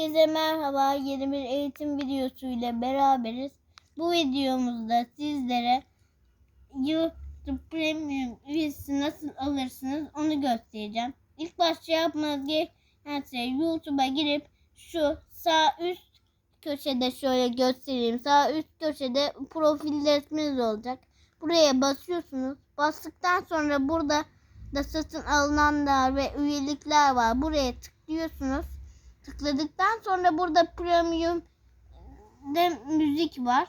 Herkese merhaba. Yeni bir eğitim videosu ile beraberiz. Bu videomuzda sizlere YouTube Premium üyesi nasıl alırsınız onu göstereceğim. İlk başta yapmanız gereken şey YouTube'a girip şu sağ üst köşede şöyle göstereyim. Sağ üst köşede profil resminiz olacak. Buraya basıyorsunuz. Bastıktan sonra burada da satın alınanlar ve üyelikler var. Buraya tıklıyorsunuz. Tıkladıktan sonra burada premium de müzik var.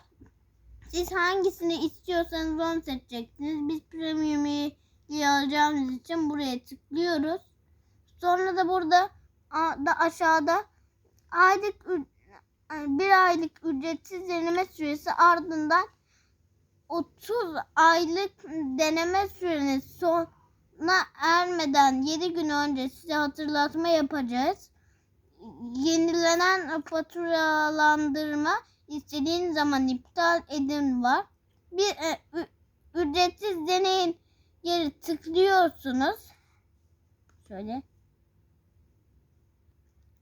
Siz hangisini istiyorsanız onu seçeceksiniz. Biz premium üyeliği alacağımız için buraya tıklıyoruz. Sonra da burada da aşağıda aylık bir aylık ücretsiz deneme süresi ardından 30 aylık deneme süreniz sona ermeden 7 gün önce size hatırlatma yapacağız. Yenilenen faturalandırma istediğin zaman iptal edin var. Bir e, ücretsiz deneyin yeri tıklıyorsunuz. Şöyle.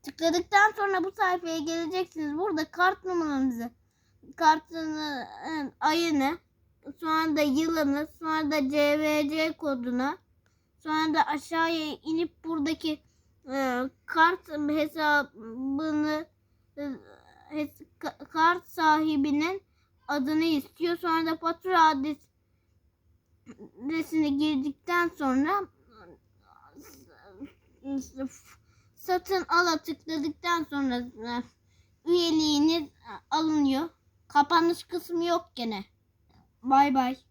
Tıkladıktan sonra bu sayfaya geleceksiniz. Burada kart numaranızı, kartını, e, ayını, sonra da yılını, sonra da CVC kodunu, sonra da aşağıya inip buradaki kart hesabını e, kart sahibinin adını istiyor. Sonra da fatura adres, adresini girdikten sonra satın ala tıkladıktan sonra e, üyeliğiniz alınıyor. Kapanış kısmı yok gene. Bay bay.